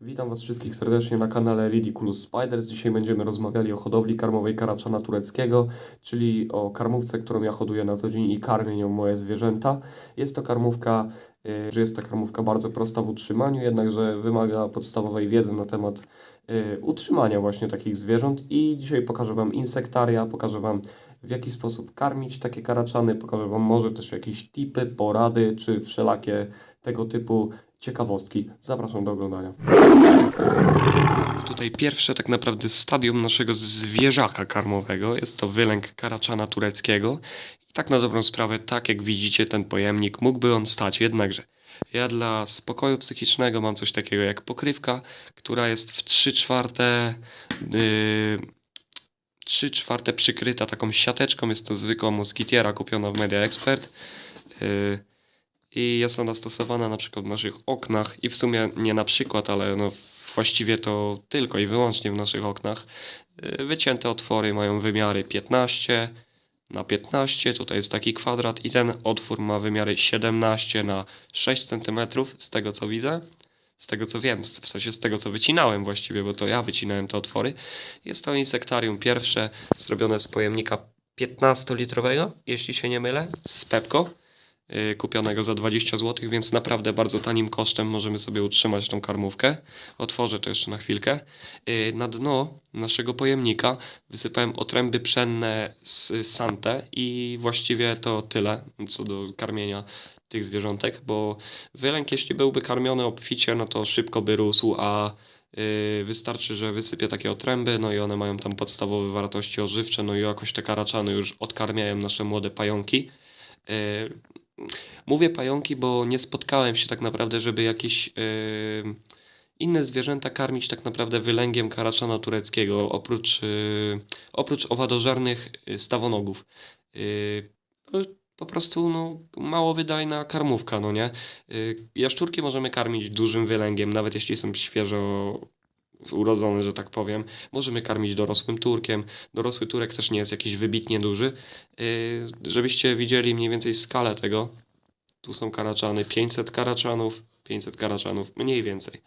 Witam Was wszystkich serdecznie na kanale Ridiculous Spiders. Dzisiaj będziemy rozmawiali o hodowli karmowej karaczana tureckiego, czyli o karmówce, którą ja hoduję na co dzień i karmię nią moje zwierzęta. Jest to karmówka, y, że jest to karmówka bardzo prosta w utrzymaniu, jednakże wymaga podstawowej wiedzy na temat utrzymania właśnie takich zwierząt i dzisiaj pokażę Wam insektaria, pokażę Wam w jaki sposób karmić takie karaczany, pokażę Wam może też jakieś tipy, porady, czy wszelakie tego typu ciekawostki. Zapraszam do oglądania. Tutaj pierwsze tak naprawdę stadium naszego zwierzaka karmowego. Jest to wylęk karaczana tureckiego. I tak na dobrą sprawę, tak jak widzicie, ten pojemnik mógłby on stać, jednakże ja dla spokoju psychicznego mam coś takiego jak pokrywka, która jest w 3 czwarte yy, 3 czwarte przykryta taką siateczką. Jest to zwykła moskitiera kupiona w Media Expert. Yy, i jest ona stosowana na przykład w naszych oknach i w sumie nie na przykład, ale no właściwie to tylko i wyłącznie w naszych oknach. Yy, Wycięte otwory mają wymiary 15 na 15, tutaj jest taki kwadrat i ten otwór ma wymiary 17 na 6 cm z tego co widzę. Z tego co wiem, w sensie z tego co wycinałem właściwie, bo to ja wycinałem te otwory. Jest to insektarium pierwsze, zrobione z pojemnika 15-litrowego, jeśli się nie mylę, z Pepko kupionego za 20 zł, więc naprawdę bardzo tanim kosztem możemy sobie utrzymać tą karmówkę. Otworzę to jeszcze na chwilkę. Y, Na dno naszego pojemnika wysypałem otręby pszenne z Sante i właściwie to tyle co do karmienia tych zwierzątek, bo wylęk jeśli byłby karmiony obficie, no to szybko by rósł, a y, wystarczy, że wysypię takie otręby, no i one mają tam podstawowe wartości ożywcze, no i jakoś te karaczany już odkarmiają nasze młode pająki. Mówię pająki, bo nie spotkałem się tak naprawdę, żeby jakieś yy, inne zwierzęta karmić tak naprawdę wylęgiem karaczana tureckiego, oprócz, yy, oprócz owadożernych yy, stawonogów. Yy, po prostu no, mało wydajna karmówka, no nie? Jaszczurki możemy karmić dużym wylęgiem, nawet jeśli są świeżo urodzone, że tak powiem. Możemy karmić dorosłym turkiem. Dorosły turek też nie jest jakiś wybitnie duży. Yy, żebyście widzieli mniej więcej skalę tego. Tu są karaczany, 500 karaczanów, 500 karaczanów, mniej więcej.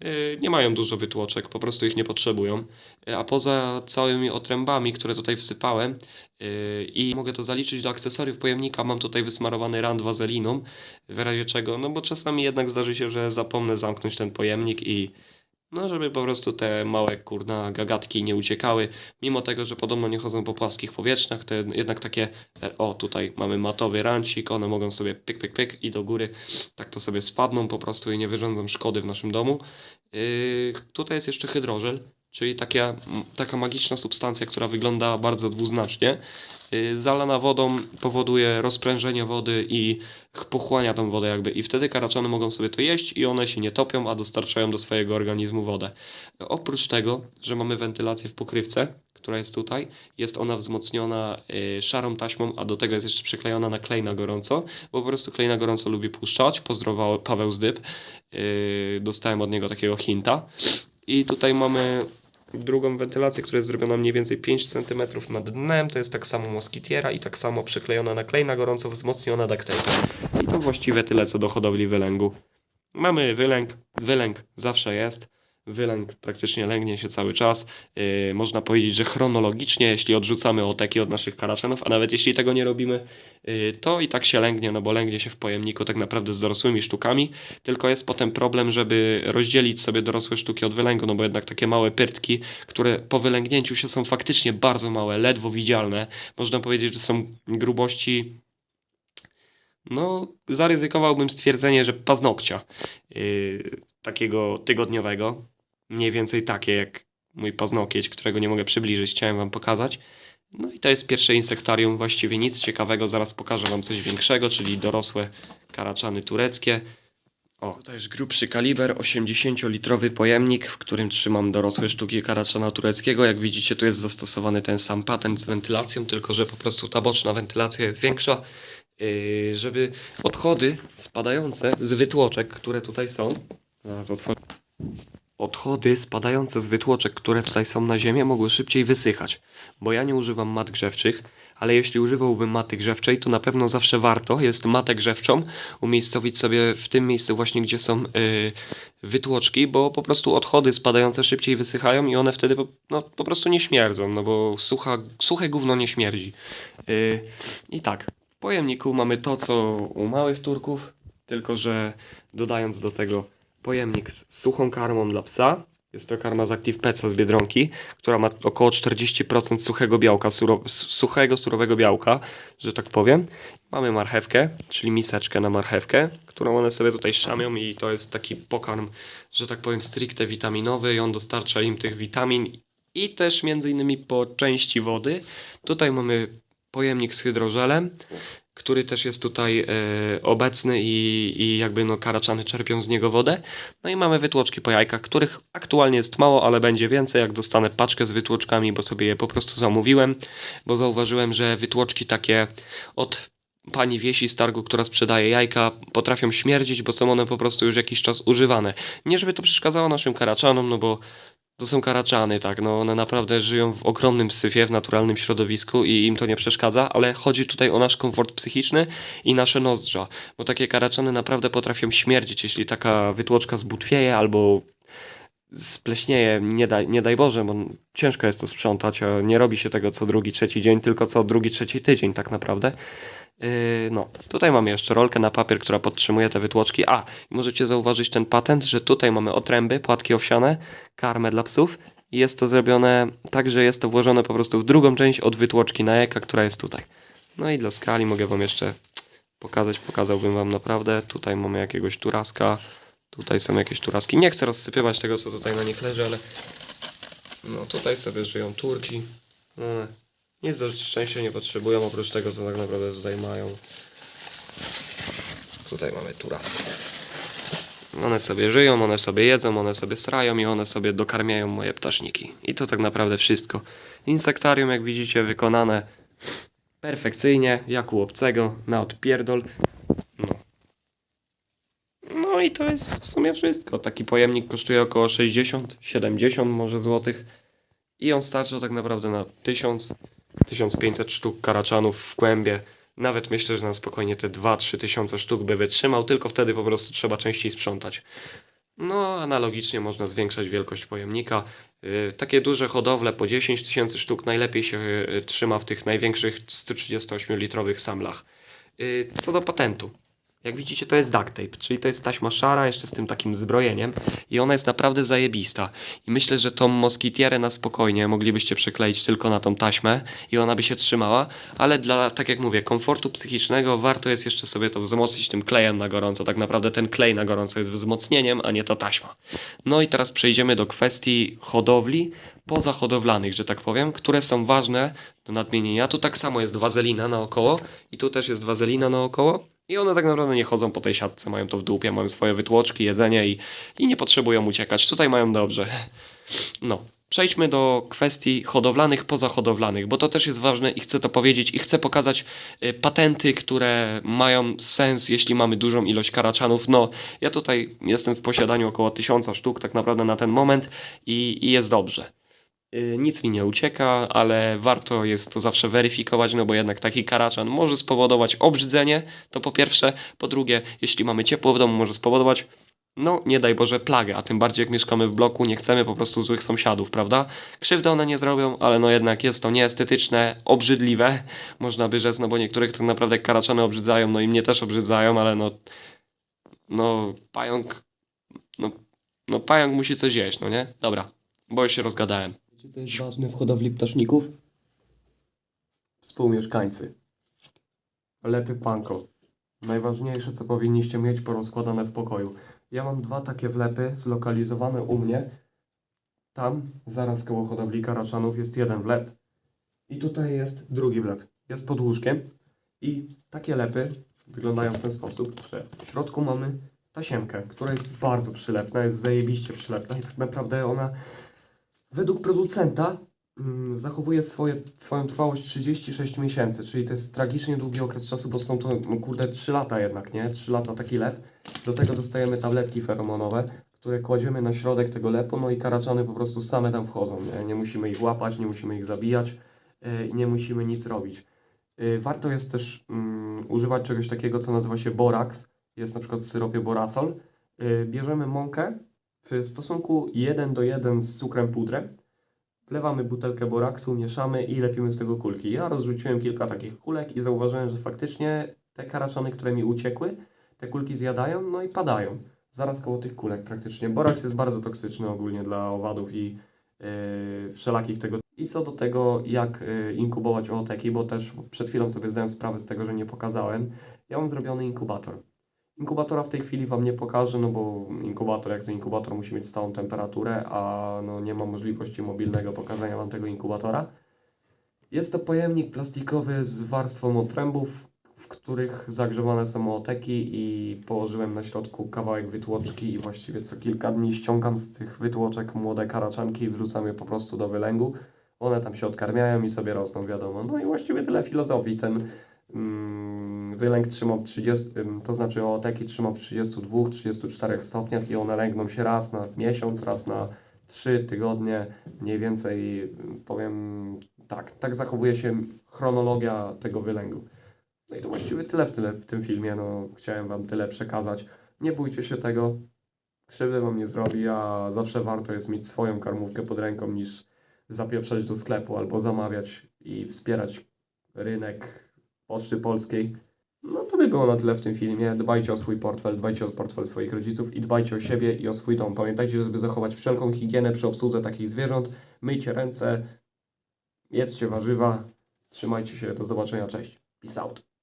Yy, Nie mają dużo wytłoczek, po prostu ich nie potrzebują. Yy, A poza całymi otrębami, które tutaj wsypałem i mogę to zaliczyć do akcesoriów pojemnika, mam tutaj wysmarowany rand wazeliną, w razie czego, no bo czasami jednak zdarzy się, że zapomnę zamknąć ten pojemnik i no, żeby po prostu te małe kurna gagatki nie uciekały. Mimo tego, że podobno nie chodzą po płaskich powietrzach, to jednak takie, o tutaj mamy matowy rancik, one mogą sobie pyk, pyk, pyk i do góry, tak to sobie spadną po prostu i nie wyrządzą szkody w naszym domu. Yy, tutaj jest jeszcze hydrożel, czyli taka, m, taka magiczna substancja, która wygląda bardzo dwuznacznie. Yy, zalana wodą powoduje rozprężenie wody i pochłania tą wodę jakby i wtedy karaczany mogą sobie to jeść i one się nie topią, a dostarczają do swojego organizmu wodę. Oprócz tego, że mamy wentylację w pokrywce, która jest tutaj, jest ona wzmocniona y, szarą taśmą, a do tego jest jeszcze przyklejona na klej na gorąco, bo po prostu klej na gorąco lubi puszczać. Pozdrował Paweł Zdyb. Y, dostałem od niego takiego hinta. I tutaj mamy drugą wentylację, która jest zrobiona mniej więcej 5 cm nad dnem. To jest tak samo moskitiera i tak samo przyklejona na klej na gorąco, wzmocniona duct. I to właściwie tyle co do hodowli wylęgu. Mamy wylęk, wylęk zawsze jest. Wylęk praktycznie lęgnie się cały czas. Yy, można powiedzieć, że chronologicznie, jeśli odrzucamy oteki od naszych karaczanów, a nawet jeśli tego nie robimy, yy, to i tak się lęgnie, no bo lęgnie się w pojemniku tak naprawdę z dorosłymi sztukami. Tylko jest potem problem, żeby rozdzielić sobie dorosłe sztuki od wylęgu, no bo jednak takie małe pyrtki, które po wylęgnięciu się są faktycznie bardzo małe, ledwo widzialne. Można powiedzieć, że są grubości no, zaryzykowałbym stwierdzenie, że paznokcia yy, takiego tygodniowego. Mniej więcej takie jak mój paznokieć, którego nie mogę przybliżyć, chciałem Wam pokazać. No i to jest pierwsze insektarium, właściwie nic ciekawego, zaraz pokażę Wam coś większego, czyli dorosłe karaczany tureckie. O, tutaj już grubszy kaliber, 80-litrowy pojemnik, w którym trzymam dorosłe sztuki karaczana tureckiego. Jak widzicie, tu jest zastosowany ten sam patent z wentylacją, tylko że po prostu ta boczna wentylacja jest większa, yy, żeby odchody spadające z wytłoczek, które tutaj są, zaraz otworzę. Odchody spadające z wytłoczek, które tutaj są na ziemię, mogły szybciej wysychać. Bo ja nie używam mat grzewczych, ale jeśli używałbym maty grzewczej, to na pewno zawsze warto jest matę grzewczą umiejscowić sobie w tym miejscu właśnie, gdzie są yy, wytłoczki, bo po prostu odchody spadające szybciej wysychają i one wtedy po, no, po prostu nie śmierdzą, no bo sucha, suche gówno nie śmierdzi. Yy, I tak, w pojemniku mamy to, co u małych turków, tylko że dodając do tego pojemnik z suchą karmą dla psa. Jest to karma z Active Petsa z Biedronki, która ma około 40% suchego białka, suchego, surowego białka, że tak powiem. Mamy marchewkę, czyli miseczkę na marchewkę, którą one sobie tutaj szamią i to jest taki pokarm, że tak powiem, stricte witaminowy i on dostarcza im tych witamin i też między innymi po części wody. Tutaj mamy pojemnik z hydrożelem, który też jest tutaj e, obecny i, i jakby no karaczany czerpią z niego wodę. No i mamy wytłoczki po jajkach, których aktualnie jest mało, ale będzie więcej, jak dostanę paczkę z wytłoczkami, bo sobie je po prostu zamówiłem, bo zauważyłem, że wytłoczki takie od pani Wiesi z targu, która sprzedaje jajka, potrafią śmierdzić, bo są one po prostu już jakiś czas używane. Nie żeby to przeszkadzało naszym karaczanom, no bo to są karaczany, tak, no one naprawdę żyją w ogromnym syfie, w naturalnym środowisku i im to nie przeszkadza, ale chodzi tutaj o nasz komfort psychiczny i nasze nozdrza, bo takie karaczany naprawdę potrafią śmierdzić, jeśli taka wytłoczka zbutwieje albo spleśnieje, nie daj, nie daj Boże, bo ciężko jest to sprzątać, nie robi się tego co drugi, trzeci dzień, tylko co drugi, trzeci tydzień tak naprawdę. Yy, no, tutaj mamy jeszcze rolkę na papier, która podtrzymuje te wytłoczki. A, możecie zauważyć ten patent, że tutaj mamy otręby, płatki owsiane, karmę dla psów i jest to zrobione tak, że jest to włożone po prostu w drugą część od wytłoczki na jajka, która jest tutaj. No i dla skali mogę wam jeszcze pokazać, pokazałbym wam naprawdę. Tutaj mamy jakiegoś turaska, tutaj są jakieś turaski. Nie chcę rozsypywać tego, co tutaj na nich leży, ale no tutaj sobie żyją turki. No, nic do szczęścia nie potrzebują, oprócz tego, co tak naprawdę tutaj mają. Tutaj mamy turasy. One sobie żyją, one sobie jedzą, one sobie strają i one sobie dokarmiają moje ptaszniki. I to tak naprawdę wszystko. Insektarium, jak widzicie, wykonane perfekcyjnie, jak u obcego, na odpierdol. No. No i to jest w sumie wszystko. Taki pojemnik kosztuje około 60-70 może złotych. I on starcza tak naprawdę na 1000 1500 sztuk karaczanów w kłębie. Nawet myślę, że na spokojnie te 2-3 tysiące sztuk by wytrzymał, tylko wtedy po prostu trzeba częściej sprzątać. No, analogicznie można zwiększać wielkość pojemnika. Yy, takie duże hodowle po 10 tysięcy sztuk najlepiej się yy, trzyma w tych największych 138-litrowych samlach. Yy, co do patentu. Jak widzicie, to jest duct tape, czyli to jest taśma szara, jeszcze z tym takim zbrojeniem. I ona jest naprawdę zajebista. I myślę, że tą moskitierę na spokojnie moglibyście przykleić tylko na tą taśmę i ona by się trzymała, ale dla, tak jak mówię, komfortu psychicznego warto jest jeszcze sobie to wzmocnić tym klejem na gorąco. Tak naprawdę ten klej na gorąco jest wzmocnieniem, a nie ta taśma. No i teraz przejdziemy do kwestii hodowli pozahodowlanych, że tak powiem, które są ważne do nadmienienia. Tu tak samo jest wazelina naokoło i tu też jest wazelina naokoło. I one tak naprawdę nie chodzą po tej siatce, mają to w dupie, mają swoje wytłoczki, jedzenie i, i nie potrzebują uciekać. Tutaj mają dobrze. No, przejdźmy do kwestii hodowlanych, pozahodowlanych, bo to też jest ważne i chcę to powiedzieć i chcę pokazać y, patenty, które mają sens, jeśli mamy dużą ilość karaczanów. No, ja tutaj jestem w posiadaniu około tysiąca sztuk tak naprawdę na ten moment i, i jest dobrze. Y, Nic mi nie ucieka, ale warto jest to zawsze weryfikować, no bo jednak taki karaczan może spowodować obrzydzenie, to po pierwsze. Po drugie, jeśli mamy ciepło w domu, może spowodować, no nie daj Boże, plagę, a tym bardziej jak mieszkamy w bloku, nie chcemy po prostu złych sąsiadów, prawda? Krzywdy one nie zrobią, ale no jednak jest to nieestetyczne, obrzydliwe, można by rzec, no bo niektórych tak naprawdę karaczany obrzydzają, no i mnie też obrzydzają, ale no, no pająk, no, no pająk musi coś jeść, no nie? Dobra, bo się rozgadałem. Wiecie, co jest ważne w hodowli ptaszników? Współmieszkańcy. Lepy panko. Najważniejsze, co powinniście mieć porozkładane w pokoju. Ja mam dwa takie wlepy zlokalizowane u mnie. Tam, zaraz koło hodowli karaczanów, jest jeden wlep. I tutaj jest drugi wlep. Jest pod łóżkiem. I takie lepy wyglądają w ten sposób, że w środku mamy tasiemkę, która jest bardzo przylepna, jest zajebiście przylepna i tak naprawdę ona według producenta mm, zachowuje swoje, swoją trwałość 36 miesięcy, czyli to jest tragicznie długi okres czasu, bo są to, no kurde, 3 lata jednak, nie? 3 lata taki lep. Do tego dostajemy tabletki feromonowe, które kładziemy na środek tego lepu, no i karaczany po prostu same tam wchodzą, nie? Nie musimy ich łapać, nie musimy ich zabijać yy, i nie musimy nic robić. Yy, Warto jest też mm, używać czegoś takiego, co nazywa się borax. Jest na przykład w syropie borasol. Yy, Bierzemy mąkę w stosunku 1 do 1 z cukrem pudrem. Wlewamy butelkę boraksu, mieszamy i lepimy z tego kulki. Ja rozrzuciłem kilka takich kulek i zauważyłem, że faktycznie te karaczany, które mi uciekły, te kulki zjadają, no i padają. Zaraz koło tych kulek praktycznie. Boraks jest bardzo toksyczny ogólnie dla owadów i yy, wszelakich tego. I co do tego, jak yy, inkubować ooteki, bo też przed chwilą sobie zdałem sprawę z tego, że nie pokazałem. Ja mam zrobiony inkubator. Inkubatora w tej chwili Wam nie pokażę, no bo inkubator, jak to inkubator, musi mieć stałą temperaturę, a no nie ma możliwości mobilnego pokazania Wam tego inkubatora. Jest to pojemnik plastikowy z warstwą otrębów, w których zagrzewane są oteki i położyłem na środku kawałek wytłoczki i właściwie co kilka dni ściągam z tych wytłoczek młode karaczanki i wrzucam je po prostu do wylęgu. One tam się odkarmiają i sobie rosną, wiadomo. No i właściwie tyle filozofii. Ten mm, wylęk trzymam w 30, ym, to znaczy oteki trzymam w 32-34 stopniach i one lęgną się raz na miesiąc, raz na 3 tygodnie, mniej więcej powiem tak, tak zachowuje się chronologia tego wylęgu. No i to właściwie tyle w, tyle w tym filmie, no chciałem Wam tyle przekazać. Nie bójcie się tego, krzywdy Wam nie zrobi, a zawsze warto jest mieć swoją karmówkę pod ręką niż zapieprzać do sklepu albo zamawiać i wspierać rynek Poczty Polskiej. No to by było na tyle w tym filmie. Dbajcie o swój portfel, dbajcie o portfel swoich rodziców i dbajcie o siebie i o swój dom. Pamiętajcie, żeby zachować wszelką higienę przy obsłudze takich zwierząt. Myjcie ręce, jedzcie warzywa, trzymajcie się, do zobaczenia, cześć. Peace out.